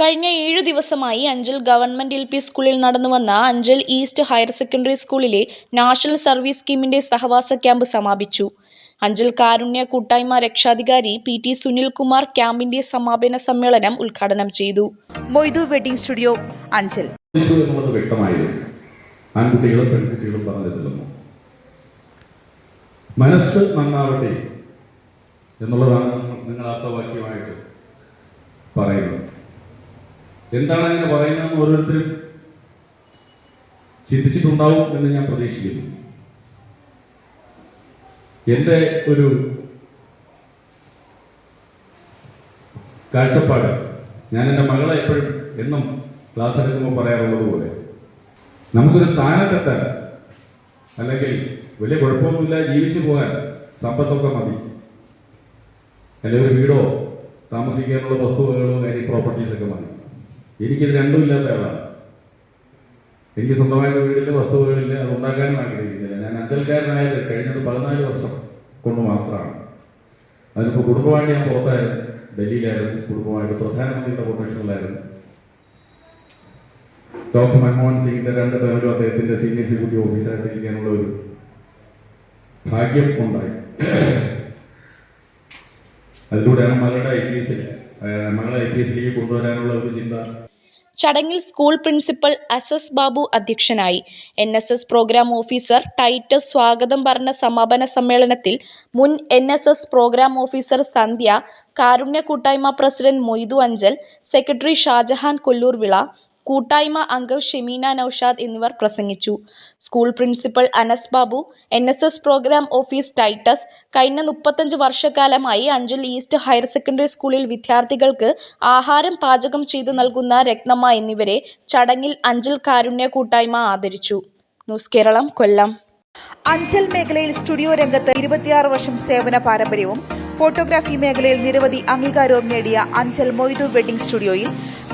കഴിഞ്ഞ ഏഴു ദിവസമായി അഞ്ചൽ ഗവൺമെന്റ് എൽ പി സ്കൂളിൽ നടന്നുവന്ന അഞ്ചൽ ഈസ്റ്റ് ഹയർ സെക്കൻഡറി സ്കൂളിലെ നാഷണൽ സർവീസ് സ്കീമിന്റെ സഹവാസ ക്യാമ്പ് സമാപിച്ചു. അഞ്ചൽ കാരുണ്യ കൂട്ടായ്മ രക്ഷാധികാരി പി ടി സുനിൽകുമാർ ക്യാമ്പിന്റെ സമാപന സമ്മേളനം ഉദ്ഘാടനം ചെയ്തു. Moidu wedding studio Anchal. മനസ്സ് നന്നാവട്ടെ എന്നുള്ളതാണ് നിങ്ങൾ ആപ്തവാക്യമായിട്ട് പറയുന്നത്. എന്താണ് അങ്ങനെ പറയുന്നതെന്ന് ഓരോരുത്തരും ചിന്തിച്ചിട്ടുണ്ടാവും എന്ന് ഞാൻ പ്രതീക്ഷിക്കുന്നു. എന്റെ ഒരു കാഴ്ചപ്പാട് ഞാൻ എന്റെ മകളെ എപ്പോഴും എന്നും ക്ലാസ് എടുക്കുമ്പോൾ പറയാറുള്ളത് പോലെ നമുക്കൊരു സ്ഥാനത്തെത്താൻ അല്ലെങ്കിൽ വലിയ കുഴപ്പമൊന്നുമില്ല ജീവിച്ചു പോകാൻ സമ്പത്തൊക്കെ മതി. അല്ലെങ്കിൽ ഒരു വീടോ താമസിക്കാനുള്ള വസ്തുവകളോ കാര്യം പ്രോപ്പർട്ടീസൊക്കെ മതി. എനിക്കിത് രണ്ടും ഇല്ലാത്ത ആളാണ്. എനിക്ക് സ്വന്തമായിട്ട് വീടില്ല വസ്തുവകളില്ല അത് ഉണ്ടാക്കാനും ആഗ്രഹിക്കുന്നില്ല. ഞാൻ അഞ്ചൽക്കാരനായത് കഴിഞ്ഞത് പതിനാല് വർഷം കൊണ്ട് മാത്രമാണ്. അതിനിപ്പോൾ കുടുംബമായിട്ട് ഞാൻ പുറത്തായിരുന്നു. ഡൽഹിയിലായിരുന്നു. കുടുംബമായിട്ട് പ്രധാനമന്ത്രിയുടെ പൊട്ടൻഷ്യലായിരുന്നു ഡോക്ടർ മൻമോഹൻ സിംഗിന്റെ രണ്ട് പേരും അദ്ദേഹത്തിന്റെ സീനിയർ എക്സിക്യൂട്ടീവ് ഓഫീസറായിട്ട് ഇരിക്കാനുള്ള ഒരു ഭാഗ്യം ഉണ്ടായി. അതിലൂടെയാണ് മകളുടെ ഐ പി എസിൽ കൊണ്ടുവരാനുള്ള ഒരു ചിന്ത. ചടങ്ങിൽ school principal S S Babu അധ്യക്ഷനായി. N S S programme officer Titus സ്വാഗതം പറഞ്ഞ സമാപന സമ്മേളനത്തിൽ മുൻ N S S programme officer Sandhya Karunya കൂട്ടായ്മ പ്രസിഡന്റ് മൊയ്തു അഞ്ചൽ സെക്രട്ടറി ഷാജഹാൻ കൊല്ലൂർവിള കൂട്ടായ്മ അംഗം ഷെമീന നൌഷാദ് എന്നിവർ പ്രസംഗിച്ചു. School principal Anas Babu N S S programme office Titus കഴിഞ്ഞ മുപ്പത്തഞ്ച് വർഷക്കാലമായി അഞ്ചൽ ഈസ്റ്റ് ഹയർ സെക്കൻഡറി സ്കൂളിൽ വിദ്യാർത്ഥികൾക്ക് ആഹാരം പാചകം ചെയ്തു നൽകുന്ന രത്നമ്മ എന്നിവരെ ചടങ്ങിൽ അഞ്ചൽ കാരുണ്യ കൂട്ടായ്മ ആദരിച്ചു. ന്യൂസ് കേരളം കൊല്ലം. അഞ്ചൽ മേഖലയിൽ സ്റ്റുഡിയോ രംഗത്ത് ഇരുപത്തിയാറ് വർഷം സേവന പാരമ്പര്യവും ഫോട്ടോഗ്രാഫി മേഖലയിൽ നിരവധി അംഗീകാരവും നേടിയ അഞ്ചൽ മൊയ്തു വെഡിംഗ് സ്റ്റുഡിയോയിൽ